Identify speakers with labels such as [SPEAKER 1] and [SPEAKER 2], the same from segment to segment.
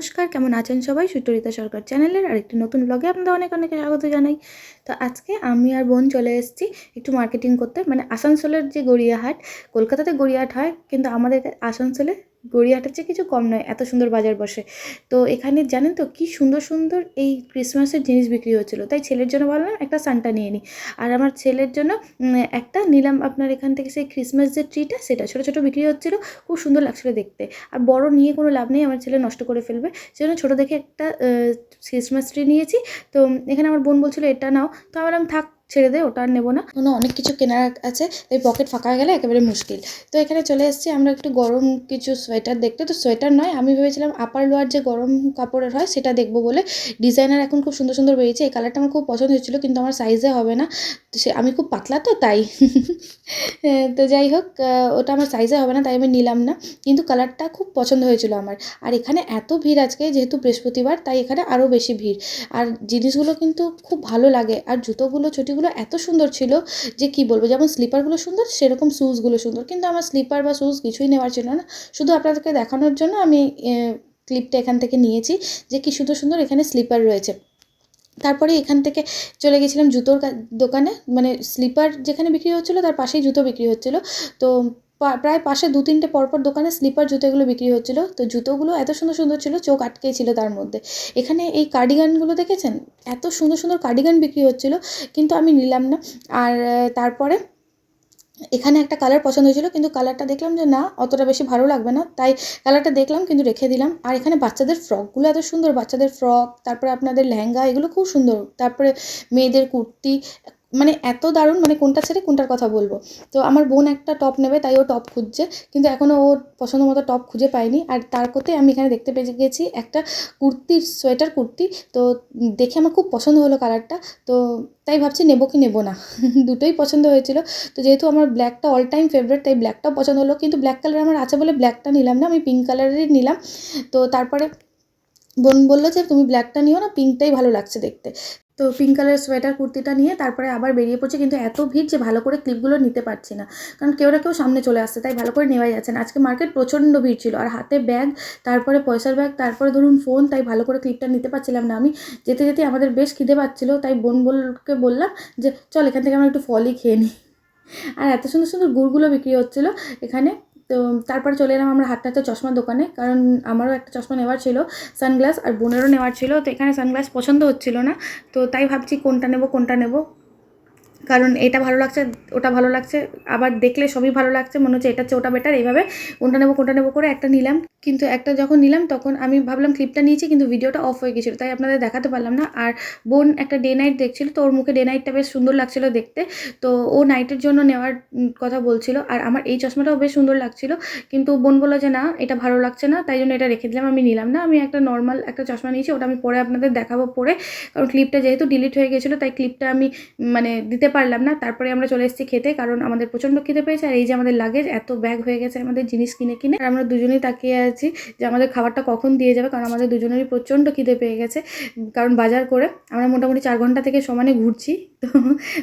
[SPEAKER 1] নমস্কার, কেমন আছেন সবাই? সুচরিতা সরকার চ্যানেলের আর একটি নতুন ব্লগে আপনাদের অনেক অনেক স্বাগত জানাই। তো আজকে আমি আর বোন চলে এসেছি একটু মার্কেটিং করতে। মানে আসানসোলের যে গড়িয়াহাট, কলকাতাতে গড়িয়াহাট হয়, কিন্তু আমাদের আসানসোলে গড়িয়াহাটের চেয়ে কিছু কম নয়, এত সুন্দর বাজার বসে। তো এখানে জানেন তো কি সুন্দর সুন্দর এই ক্রিসমাসের জিনিস বিক্রি হচ্ছিল। তাই ছেলের জন্য বললাম একটা সানটা নিয়ে নিই আর আমার ছেলের জন্য একটা নিলাম আপনার এখান থেকে সেই ক্রিসমাস যে ট্রিটা সেটা ছোটো ছোটো বিক্রি হচ্ছিল, খুব সুন্দর লাগছিল দেখতে। আর বড় নিয়ে কোনো লাভ নেই, আমার ছেলে নষ্ট করে ফেলবে। সেজন্য ছোটো দেখে একটা ক্রিসমাস ট্রি নিয়েছি। তো এখানে আমার বোন বলছিল, এটা নাও। তো আমি বললাম, থাক ছেড়ে দে, ওটা আর নেব না। কোনো অনেক কিছু কেনার আছে, এই পকেট ফাঁকা হয়ে গেলে একেবারে মুশকিল। তো এখানে চলে এসেছি, আমরা একটু গরম কিছু সোয়েটার দেখতে। তো সোয়েটার নয়, আমি ভেবেছিলাম আপার লোয়ার যে গরম কাপড়ের হয় সেটা দেখব বলে। ডিজাইনার এখন খুব সুন্দর সুন্দর বেরিয়েছে, এই কালারটা আমার খুব পছন্দ হয়েছিল, কিন্তু আমার সাইজে হবে না। সে, আমি খুব পাতলা তো, তাই। তো যাই হোক ওটা আমার সাইজে হবে না, তাই আমি নিলাম না। কিন্তু কালারটা খুব পছন্দ হয়েছিল আমার। আর এখানে এত ভিড় আজকে, যেহেতু বৃহস্পতিবার, তাই এখানে আরও বেশি ভিড়। আর জিনিসগুলো কিন্তু খুব ভালো লাগে, আর জুতোগুলো চটিগুলো এত সুন্দর ছিল যে কি বলব, যেমন স্লিপারগুলো সুন্দর, সেরকম শুজগুলো সুন্দর। কিন্তু আমার স্লিপার বা শ্যুজ কিছুই নেওয়ার ছিল না। শুধু আপনাদেরকে দেখানোর জন্য আমি ক্লিপটা এখান থেকে নিয়েছি যে কি সুন্দর সুন্দর এখানে স্লিপার রয়েছে। তারপরে এখান থেকে চলে গেছিলাম জুতোর দোকানে। মানে স্লিপার যেখানে বিক্রি হচ্ছিল, তার পাশেই জুতো বিক্রি হচ্ছিল। তো প্রায় পাশে দু তিনটে পরপর দোকানে স্লিপার জুতোগুলো বিক্রি হচ্ছিল। তো জুতোগুলো এত সুন্দর সুন্দর ছিল, চোখ আটকেই ছিল তার মধ্যে। এখানে এই কার্ডিগানগুলো দেখেছেন? এত সুন্দর সুন্দর কার্ডিগান বিক্রি হচ্ছিল, কিন্তু আমি নিলাম না। আর তারপরে এখানে একটা কালার পছন্দ হয়েছিল, কিন্তু কালারটা দেখলাম যে না, অতটা বেশি ভালো লাগবে না। তাই কালারটা দেখলাম, কিন্তু রেখে দিলাম। আর এখানে বাচ্চাদের ফ্রকগুলো এত সুন্দর, বাচ্চাদের ফ্রক, তারপরে আপনাদের লেহেঙ্গা, এগুলো খুব সুন্দর। তারপরে মেয়েদের কুর্তি মানে এত দারুণ মানে কোনটা ছেড়ে কোনটার কথা বলব? তো আমার বোন একটা টপ নেবে, তাই ও টপ খুঁজছে। কিন্তু এখনও ওর পছন্দ মতো টপ খুঁজে পায়নি। আর তার কোতে আমি এখানে দেখতে পেয়ে গেছি একটা কুর্তির সোয়েটার কুর্তি। তো দেখে আমার খুব পছন্দ হলো কালারটা। তো তাই ভাবছি নেব কি নেব না? দুটোই পছন্দ হয়েছিল। তো যেহেতু আমার ব্ল্যাকটা অল টাইম ফেভারিট তাই ব্ল্যাকটাও পছন্দ হলো। কিন্তু ব্ল্যাক কালার আমার আছে বলে ব্ল্যাকটা নিলাম না, আমি পিঙ্ক কালারেরই নিলাম। তো তারপরে বোন বলল যে, তুমি ব্ল্যাকটা নিও না পিঙ্কটাই ভালো লাগছে দেখতে। তো পিঙ্ক কালারের সোয়েটার কুর্তিটা নিয়ে তারপরে আবার বেরিয়ে পড়ছে। কিন্তু এত ভিড় যে ভালো করে ক্লিপগুলো নিতে পারছি না। কারণ কেউ না কেউ সামনে চলে আসছে, তাই ভালো করে নেওয়াই যাচ্ছে না। আজকে মার্কেট প্রচণ্ড ভিড় ছিল। আর হাতে ব্যাগ তারপরে পয়সার ব্যাগ তারপরে ধরুন ফোন তাই ভালো করে ক্লিপটা নিতে পারছিলাম না আমি। যেতে যেতে আমাদের বেশ খিদে পাচ্ছিলো, তাই বোন বলকে বললাম যে, চল এখান থেকে আমরা একটু ফলই খেয়ে নিই। আর এত সুন্দর সুন্দর গুড়গুলো বিক্রি হচ্ছিল। এখানে তো তারপর চলে এলাম আমরা হাতে চশমার দোকানে, কারণ আমারও একটা চশমা নেওয়ার ছিল সানগ্লাস আর বোনেরও নেওয়ার ছিল, তো এখানে সানগ্লাস পছন্দ হচ্ছিল না, তো তাই ভাবছি কোনটা নেব কোনটা নেব। কারণ এটা ভালো লাগছে, ওটা ভালো লাগছে, আবার দেখলে সবই ভালো লাগছে, মনে হচ্ছে এটা হচ্ছে ওটা বেটার এইভাবে কোনটা নেব কোনটা নেব করে একটা নিলাম। কিন্তু একটা যখন নিলাম তখন আমি ভাবলাম ক্লিপটা নিয়েছি কিন্তু ভিডিওটা অফ হয়ে গেছিল, তাই আপনাদের দেখাতে পারলাম না। আর বোন একটা ডে নাইট দেখছিল, তো ওর মুখে ডে নাইটটা বেশ সুন্দর লাগছিল দেখতে। তো ও নাইটের জন্য নেওয়ার কথা বলছিল, আর আমার এই চশমাটাও বেশ সুন্দর লাগছিল। কিন্তু বোন বলল যে, না, এটা ভালো লাগছে না, তাই জন্য এটা রেখে দিলাম, আমি নিলাম না। আমি একটা নর্মাল একটা চশমা নিয়েছি, ওটা আমি পরে আপনাদের দেখাবো পরে, কারণ ক্লিপটা যেহেতু ডিলিট হয়ে গেছিল, তাই ক্লিপটা আমি মানে দিতে পারলাম না। তারপরে আমরা চলে এসেছি খেতে, কারণ আমাদের প্রচণ্ড খেতে পেয়েছে, আর এই যে আমাদের লাগেজ এত ব্যাগ হয়ে গেছে আমাদের জিনিস কিনে কিনে, আর আমরা দুজনেই তাকিয়ে আছি যে আমাদের খাবারটা কখন দিয়ে যাবে, কারণ আমাদের দুজনেরই প্রচণ্ড খিদে পেয়ে গেছে। কারণ বাজার করে আমরা মোটামুটি চার ঘণ্টা থেকে সমানে ঘুরছি। তো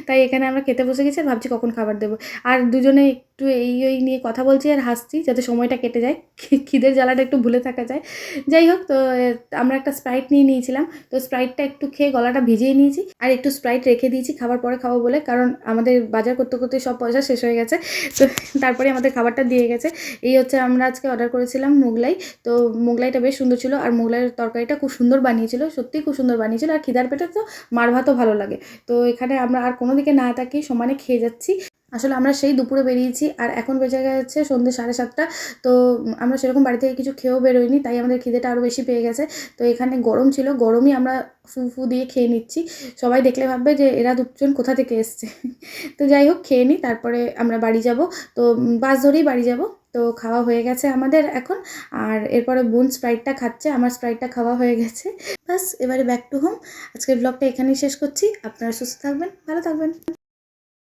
[SPEAKER 1] তাই এখানে আমরা খেতে বসে গেছি আর ভাবছি কখন খাবার দেবো। আর দুজনে একটু এই, ওই নিয়ে কথা বলছি আর হাসছি যাতে সময়টা কেটে যায়। খিদের জ্বালাটা একটু ভুলে থাকা যায়। যাই হোক, তো আমরা একটা স্প্রাইট নিয়ে নিয়েছিলাম। তো স্প্রাইটটা একটু খেয়ে গলাটা ভিজিয়ে নিয়েছি। আর একটু স্প্রাইট রেখে দিয়েছি খাবার পরে খাব বলে, কারণ আমাদের বাজার করতে করতে সব পয়সা শেষ হয়ে গেছে। তো তারপরে আমাদের খাবারটা দিয়ে গেছে। এই হচ্ছে আমরা আজকে অর্ডার করেছিলাম মোগলাই। তো মোগলাইটা বেশ সুন্দর ছিল আর মোগলাইয়ের তরকারিটা খুব সুন্দর বানিয়েছিল। সত্যিই খুব সুন্দর বানিয়েছিল। আর খিদার পেটে তো মার ভাতও ভালো লাগে। তো এখানে আমরা আর কোনো দিকে না তাকিয়ে সমানে খেয়ে যাচ্ছি। আসলে আমরা সেই দুপুরে বেরিয়েছি আর এখন বেজে গেছে সন্ধ্যে সাড়ে সাতটা। তো আমরা সেরকম বাড়ি থেকে কিছু খেয়েও বেরোইনি, তাই আমাদের খিদেটা আরও বেশি পেয়ে গেছে। তো এখানে গরম ছিল, গরমই আমরা ফু ফু দিয়ে খেয়ে নিচ্ছি। সবাই দেখলে ভাববে যে এরা দুজন কোথা থেকে এসছে। তো যাই হোক, খেয়ে নিই তারপরে আমরা বাড়ি যাব। তো বাস ধরেই বাড়ি যাব। তো খাওয়া হয়ে গেছে আমাদের এখন। আর এরপরে বোন স্প্রাইটটা খাচ্ছে, আমার স্প্রাইটটা খাওয়া হয়ে গেছে। বাস, এবারে ব্যাক টু হোম আজকের ব্লগটা এখানেই শেষ করছি। আপনারা সুস্থ থাকবেন, ভালো থাকবেন।